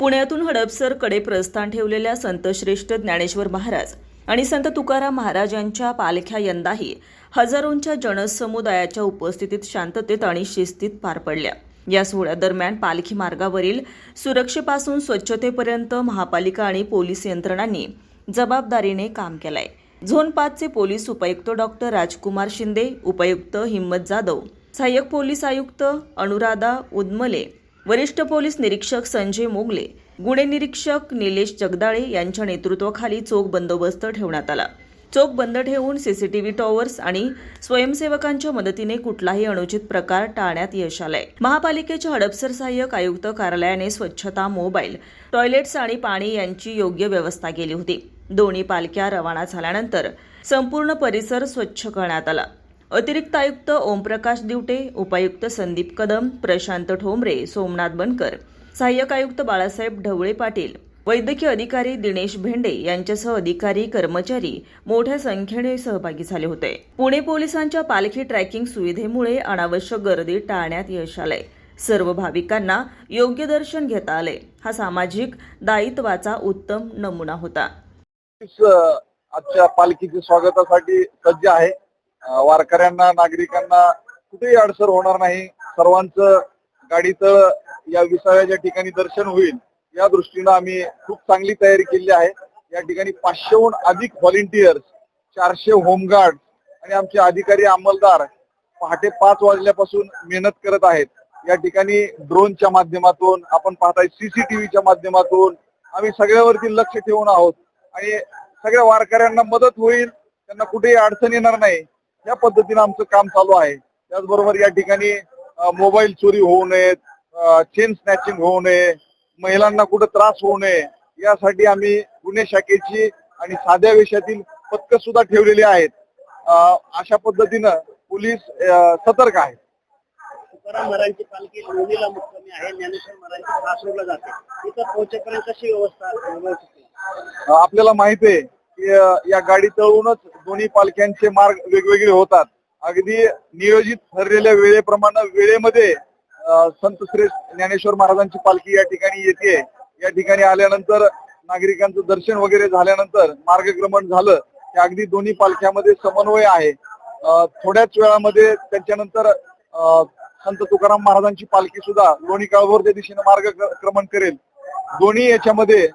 पुण्यातून हडपसरकडे प्रस्थान ठेवलेल्या संतश्रेष्ठ ज्ञानेश्वर महाराज आणि संत तुकाराम महाराजांच्या पालख्या यंदाही हजारोंच्या जनसमुदायाच्या उपस्थितीत शांततेत आणि शिस्तीत पार पडल्या. या सोहळ्यादरम्यान पालखी मार्गावरील सुरक्षेपासून स्वच्छतेपर्यंत महापालिका आणि पोलीस यंत्रणांनी जबाबदारीने काम केलंय. झोन पाचचे पोलीस उपायुक्त डॉक्टर राजकुमार शिंदे उपायुक्त हिम्मत जाधव सहाय्यक पोलीस आयुक्त अनुराधा उदमले वरिष्ठ पोलीस निरीक्षक संजय मोगले गुन्हे निरीक्षक निलेश जगदाळे यांच्या नेतृत्वाखाली चोख बंदोबस्त ठेवण्यात आला. चोख बंद ठेवून सीसीटीव्ही टॉवर्स आणि स्वयंसेवकांच्या मदतीने कुठलाही अनुचित प्रकार टाळण्यात यश आलाय. महापालिकेच्या हडपसर सहाय्यक आयुक्त कार्यालयाने स्वच्छता मोबाईल टॉयलेट्स आणि पाणी यांची योग्य व्यवस्था केली होती. दोन्ही पालख्या रवाना झाल्यानंतर संपूर्ण परिसर स्वच्छ करण्यात आला. अतिरिक्त आयुक्त ओमप्रकाश दिवटे उपायुक्त संदीप कदम प्रशांत ठोंबरे सोमनाथ बनकर सहाय्यक आयुक्त बाळासाहेब ढवळे पाटील वैद्यकीय अधिकारी दिनेश भेंडे यांच्यासह अधिकारी कर्मचारी मोठ्या संख्येने सहभागी झाले होते. पुणे पोलिसांच्या पालखी ट्रॅकिंग सुविधेमुळे अनावश्यक गर्दी टाळण्यात यश आलंय. सर्व भाविकांना योग्य दर्शन घेता आले. हा सामाजिक दायित्वाचा उत्तम नमुना होता. आजच्या पालखीच्या स्वागतासाठी सज्ज आहे. वारकऱ्यांना नागरिकांना कुठेही अडसर होणार नाही. सर्वांचं गाडीचं या विसाव्याच्या ठिकाणी दर्शन होईल. या दृष्टीनं आम्ही खूप चांगली तयारी केली आहे. या ठिकाणी पाचशेहून अधिक व्हॉलेंटियर्स चारशे होमगार्ड आणि आमचे अधिकारी अंमलदार पहाटे पाच वाजल्यापासून मेहनत करत आहेत. या ठिकाणी ड्रोनच्या माध्यमातून आपण पाहताय सीसीटीव्हीच्या माध्यमातून आम्ही सगळ्यावरती लक्ष ठेवून आहोत. आणि सगळ्या वारकऱ्यांना मदत होईल. त्यांना कुठेही अडचण येणार नाही. या पद्धतीनं आमचं काम चालू आहे. त्याचबरोबर या ठिकाणी मोबाईल चोरी होऊ नयेत चेन स्नॅचिंग होऊ नये महिलांना कुठं त्रास होऊ नये यासाठी आम्ही गुन्हे शाखेची आणि साध्या वेशातील पथकं सुद्धा ठेवलेली आहेत. अशा पद्धतीनं पोलीस सतर्क आहेत. तुकाराम महाराजांची पालखी लोणीला मुक्कामी आहे ज्ञानेश्वर महाराजांची सासवडला जाते. पोहोचेपर्यंत कशी व्यवस्था आपल्याला माहिती आहे या गाडी तळूनच दोन्ही पालख्यांचे मार्ग वेगवेगळे होतात. अगदी नियोजित ठरलेल्या वेळेप्रमाणे वेळेमध्ये संत श्रेष्ठ ज्ञानेश्वर महाराजांची पालखी या ठिकाणी येते. या ठिकाणी आल्यानंतर नागरिकांचं दर्शन वगैरे झाल्यानंतर मार्गक्रमण झालं हे अगदी दोन्ही पालख्यामध्ये समन्वय आहे. थोड्याच वेळामध्ये त्याच्यानंतर संत तुकाराम महाराजांची पालखी सुद्धा लोणी काळभोरच्या दिशेने मार्गक्रमण करेल. दोन्ही याच्यामध्ये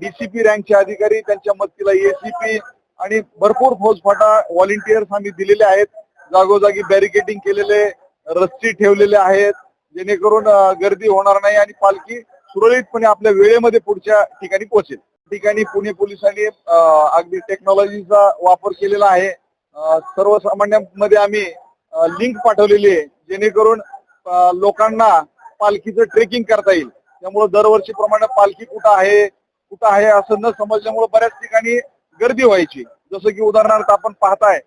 डीसीपी रँकचे अधिकारी त्यांच्या मदतीला एसीपी आणि भरपूर फौजफाटा व्हॉलेंटियर्स आम्ही दिलेले आहेत. जागोजागी बॅरिकेडिंग केलेले रस्सी ठेवलेले आहेत. जेणेकरून गर्दी होणार नाही आणि पालखी सुरळीतपणे आपल्या वेळेमध्ये पुढच्या ठिकाणी पोहोचेल. ठिकाणी पुणे पोलिसांनी अगदी टेक्नॉलॉजीचा वापर केलेला आहे. सर्वसामान्यांमध्ये आम्ही लिंक पाठवलेली आहे. जेणेकरून लोकांना पालखीचं ट्रेकिंग करता येईल. त्यामुळे दरवर्षीप्रमाणे पालखी कुठं आहे कुठं आहे असं न समजल्यामुळे बऱ्याच ठिकाणी गर्दी व्हायची. जसं की उदाहरणार्थ आपण पाहताय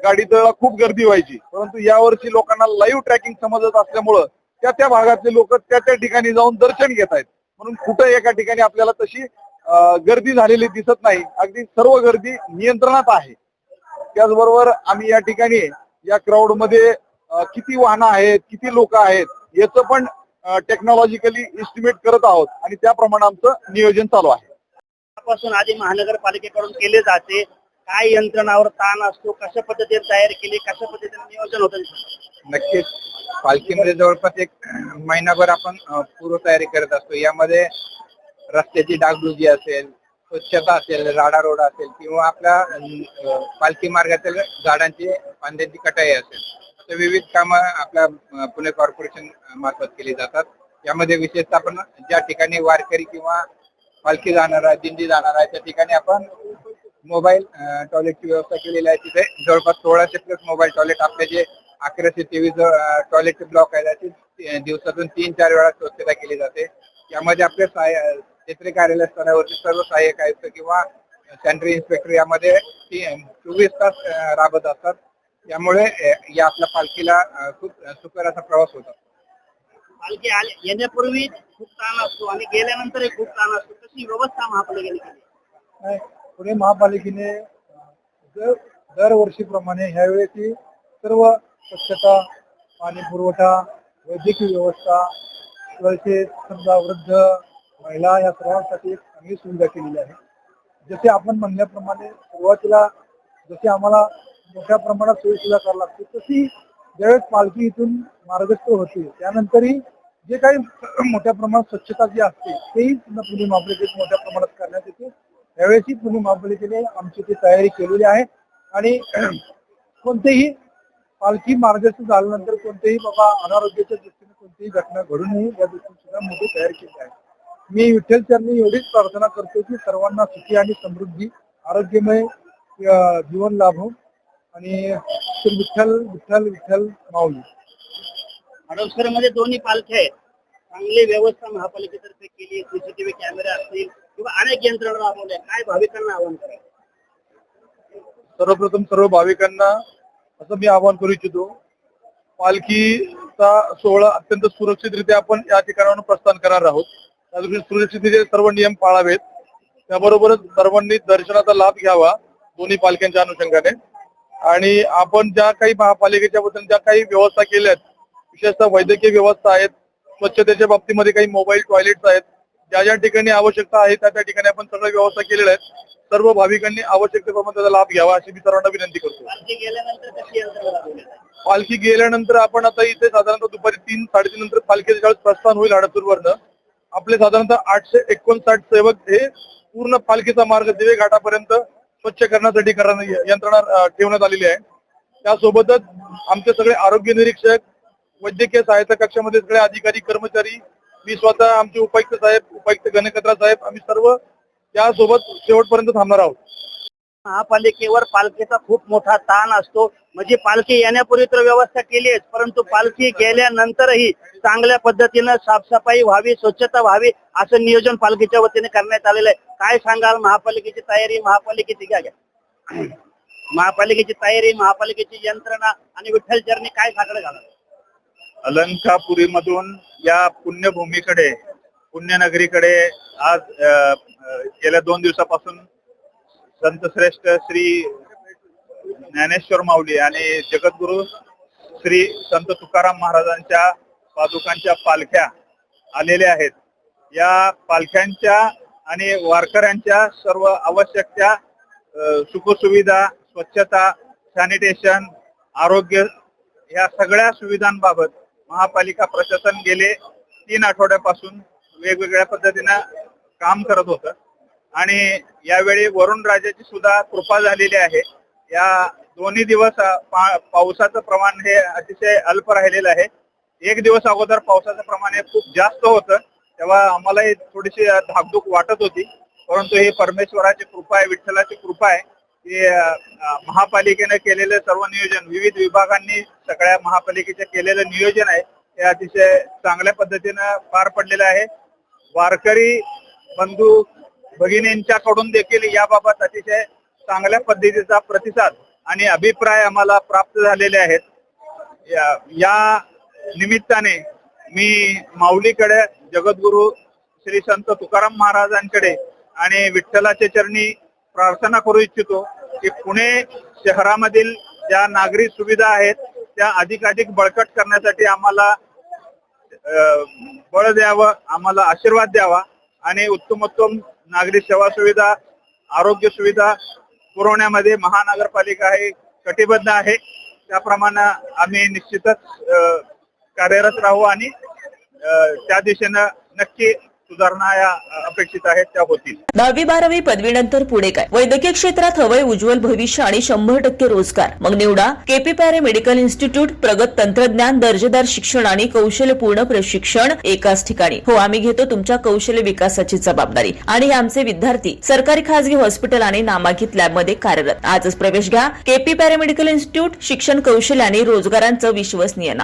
गाडीत खूप गर्दी व्हायची. परंतु यावर्षी लोकांना लाईव्ह ट्रॅकिंग समजत असल्यामुळं त्या त्या भागातले लोक त्या त्या ठिकाणी जाऊन दर्शन घेत आहेत. म्हणून कुठं एका ठिकाणी आपल्याला तशी गर्दी झालेली दिसत नाही. अगदी सर्व गर्दी नियंत्रणात आहे. त्याचबरोबर आम्ही या ठिकाणी या क्राऊडमध्ये किती वाहनं आहेत किती लोक आहेत याचं पण टेक्नॉलॉजिकली इस्टिमेट करत आहोत. आणि त्याप्रमाणे आमचं नियोजन चालू आहे. त्यापासून आधी महानगरपालिकेकडून केले जाते. काय यंत्रणावर ताण असतो कशा पद्धतीने तयार केली कशा पद्धतीने नियोजन होतं? नक्कीच. पालखीमध्ये जवळपास एक महिनाभर आपण पूर्व तयारी करत असतो. यामध्ये रस्त्याची डागडुजी असेल स्वच्छता असेल राडा रोड असेल किंवा आपल्या पालखी मार्गातील झाडांची पांद्यांची कटाई असेल. असे विविध कामं आपल्या पुणे कॉर्पोरेशन मार्फत केली जातात. यामध्ये विशेषतः आपण ज्या ठिकाणी वारकरी किंवा पालखी जाणार आहे दिंडी जाणार आहे. त्या ठिकाणी आपण मोबाईल टॉयलेटची व्यवस्था केलेली आहे तिथे. जवळपास सोळाशे प्लस मोबाईल टॉयलेट आपले जे अकराशे तेवीस टॉयलेटचे ब्लॉक आहेत त्याची दिवसातून तीन चार वेळा स्वच्छता केली जाते. यामध्ये आपले सहाय्य क्षेत्रीय कार्यालय स्तरावरती सर्व सहाय्यक आयुक्त किंवा सॅनिटरी इन्स्पेक्टर यामध्ये चोवीस तास राबत असतात. त्यामुळे या आपल्या पालखीला खूप सुकर असा प्रवास होतो पालखी आले येण्यापूर्वी खूप ताण असतो आणि गेल्यानंतरही खूप ताण असतो. तशी व्यवस्था महापालिकेने केली. पुणे महापालिकेने दर दरवर्षीप्रमाणे ह्यावेळेची सर्व स्वच्छता पाणी पुरवठा वैद्यकीय व्यवस्था समजा वृद्ध महिला या सर्वांसाठी एक चांगली सुविधा केलेली आहे. जसे आपण म्हणल्याप्रमाणे सुरुवातीला जसे आम्हाला मोठ्या प्रमाणात सोयी सुविधा करावी लागते तशी ज्यावेळेस पालखी इथून मार्गस्थ होते त्यानंतरही जे काही मोठ्या प्रमाणात स्वच्छता जी असते तेही पुन्हा पुणे महापालिकेत मोठ्या प्रमाणात करण्यात येते. त्यावेळेसही पुणे महापालिकेने आमची ती तयारी केलेली आहे आणि कोणतेही पालखी मार्गस्थ झाल्यानंतर कोणतेही बाबा अनारोग्याच्या दृष्टीने कोणतीही घटना घडू नये या दृष्टीने सुद्धा मोठी तयारी केली आहे. मी विठ्ठल चरणी एवढीच प्रार्थना करतो की सर्वांना सुखी आणि समृद्धी आरोग्यमय जीवन लाभो. आणि विठ्ठल विठ्ठल विठ्ठल माऊली. हडपसरमध्ये दोन्ही पालख्या आहेत. चांगली व्यवस्था महापालिकेतर्फे केली सीसीटीव्ही कॅमेरे असतील किंवा अनेक यंत्रणा राबवल्या काय भाविकांना आवाहन करायचं सर्वप्रथम सर्व भाविकांना असं मी आवाहन करू इच्छितो पालखीचा सोहळा अत्यंत सुरक्षितरित्या आपण या ठिकाणावरून प्रस्थान करणार आहोत. त्या दृष्टीने सुरक्षिततेचे सर्व नियम पाळावेत. त्याबरोबरच सर्वांनी दर्शनाचा लाभ घ्यावा दोन्ही पालख्यांच्या अनुषंगाने. आणि आपण ज्या काही महापालिकेच्या वतीने ज्या काही व्यवस्था केल्या आहेत विशेषतः वैद्यकीय व्यवस्था आहेत स्वच्छतेच्या बाबतीमध्ये काही मोबाईल टॉयलेट्स आहेत ज्या ज्या ठिकाणी आवश्यकता आहे त्या त्या ठिकाणी आपण सगळ्या व्यवस्था केलेल्या आहेत. सर्व भाविकांनी आवश्यकतेप्रमाणे त्याचा लाभ घ्यावा अशी मी सर्वांना विनंती करतो. पालखी गेल्यानंतर आपण आता इथे साधारणतः दुपारी तीन साडेतीन नंतर पालखीच्या ज्यावेळेस प्रस्थान होईल हडसूरवरनं आपले साधारणतः आठशे एकोणसाठ सेवक हे पूर्ण पालखीचा मार्ग दिवे घाटापर्यंत स्वच्छ करण्यासाठी यंत्रणा ठेवण्यात आलेली आहे. त्यासोबतच आमचे सगळे आरोग्य निरीक्षक वैद्यकीय सहायता कक्षामध्ये सगळे अधिकारी कर्मचारी मी स्वतः आमचे उपायुक्त साहेब उपायुक्त गणकत्रा साहेब आम्ही सर्व त्यासोबत शेवटपर्यंत थांबणार आहोत. महापालिकेवर पालखीचा खूप मोठा ताण असतो. म्हणजे पालखी येण्यापूर्वी तर व्यवस्था केली आहे परंतु पालखी गेल्यानंतरही चांगल्या पद्धतीनं साफसफाई व्हावी स्वच्छता व्हावी असं नियोजन पालखीच्या वतीने करण्यात आलेलं आहे. काय सांगाल? महापालिकेची तयारी महापालिकेची घ्या घ्या. महापालिकेची तयारी महापालिकेची यंत्रणा आणि विठ्ठल चरणी काय साकडं घाला अलंकापुरीमधून या पुण्यभूमीकडे पुण्यनगरीकडे आज गेल्या दोन दिवसापासून संत श्रेष्ठ श्री ज्ञानेश्वर माऊली आणि जगद्गुरु श्री संत तुकाराम महाराजांच्या पादुकांच्या पालख्या आलेल्या आहेत. या पालख्यांच्या आणि वारकऱ्यांच्या सर्व आवश्यक त्या सुखसुविधा स्वच्छता सॅनिटेशन आरोग्य या सगळ्या सुविधांबाबत महापालिका प्रशासन गेले तीन आठवड्यापासून वेगवेगळ्या पद्धतीनं काम करत होतं. आणि यावेळी वरुण राजाची सुद्धा कृपा झालेली आहे. या दोन्ही दिवस पावसाचं प्रमाण हे अतिशय अल्प राहिलेलं आहे. एक दिवस अगोदर पावसाचं प्रमाण हे खूप जास्त होतं. तेव्हा आम्हालाही थोडीशी धाकधूक वाटत होती. परंतु ही परमेश्वराची कृपा आहे विठ्ठलाची कृपा आहे. की महापालिकेने केलेलं सर्व नियोजन विविध विभागांनी सगळ्या महापालिकेचे केलेलं नियोजन आहे हे अतिशय चांगल्या पद्धतीनं पार पडलेलं आहे. वारकरी बंधू भगिनींच्याकडून देखील याबाबत अतिशय चांगल्या पद्धतीचा प्रतिसाद आणि अभिप्राय आम्हाला प्राप्त झालेले आहेत. या- या निमित्ताने मी माऊलीकडे जगद्गुरु श्री संत तुकाराम महाराजांकडे आणि विठ्ठलाच्या चरणी प्रार्थना करू इच्छितो की पुणे शहरामधील ज्या नागरी सुविधा आहेत त्या अधिकाधिक बळकट करण्यासाठी आम्हाला बळ द्यावं आम्हाला आशीर्वाद द्यावा आणि उत्तमोत्तम नागरी सेवा सुविधा आरोग्य सुविधा पुरवण्यामध्ये महानगरपालिका हे कटिबद्ध आहे. त्याप्रमाणे आम्ही निश्चितच कार्यरत राहू आणि त्या दिशेनं नक्की सुधारणा या अपेक्षित आहेत त्या होतील. दहावी बारावी पदवीनंतर पुढे काय? वैद्यकीय क्षेत्रात हवंय उज्ज्वल भविष्य आणि शंभर टक्के रोजगार. मग निवडा. केपी पॅरे मेडिकल इन्स्टिट्यूट प्रगत तंत्रज्ञान दर्जेदार शिक्षण आणि कौशल्यपूर्ण प्रशिक्षण एकाच ठिकाणी. हो आम्ही घेतो तुमच्या कौशल्य विकासाची जबाबदारी. आणि आमचे विद्यार्थी सरकारी खासगी हॉस्पिटल आणि नामांकित लॅबमध्ये कार्यरत. आजच प्रवेश घ्या. केपी पॅरामेडिकल इन्स्टिट्यूट शिक्षण कौशल्य आणि रोजगारांचं विश्वसनीय नाव.